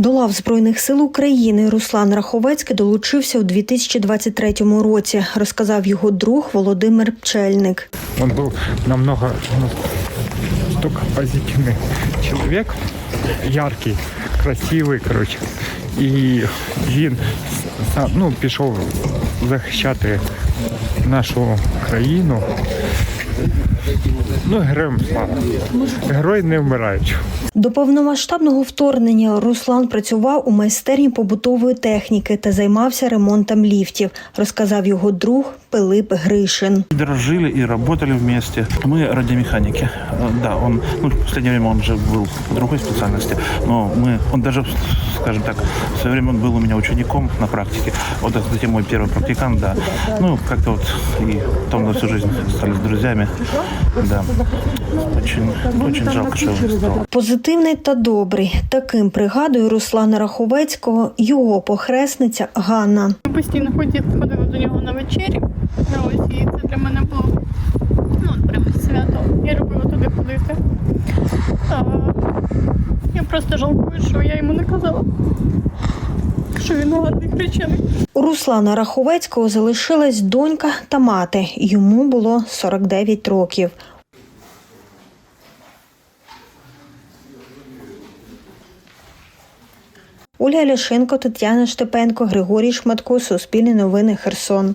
До лав Збройних сил України Руслан Раховецький долучився у 2023 році, розказав його друг Володимир Пчельник. Он был намного настолько позитивный человек, яркий, красивий, коротше. І він сам ну, пішов захищати нашу країну. Ну, героям слава. Герої не вмирають. До повномасштабного вторгнення Руслан працював у майстерні побутової техніки та займався ремонтом ліфтів, розказав його друг Пилип Гришин. Дружили и работали вместе. Мы радиомеханики. Э, Да, он, ну, в последнее время он же был в другой специальности, но мы, он даже, скажем так, в свое время он был у меня учеником на практике. Вот это, кстати, мой первый практикант, да. Ну, как-то вот и потом на всю жизнь стали друзьями. Да. Очень, очень жалко, что он стал. Позитивний та добрий. Таким пригадує Руслана Раховецького його похресниця Ганна. Ми постійно ходили, ходили до нього на вечері. На ось і це для мене було ну, от прямо свято. Я любила туди ходити. Просто жалкую, що я йому не казала, що він гарний хрещений. У Руслана Раховецького залишилась донька та мати. Йому було 49 років. Оля Ляшенко, Тетяна Штепенко, Григорій Шматко, Суспільне новини Херсон.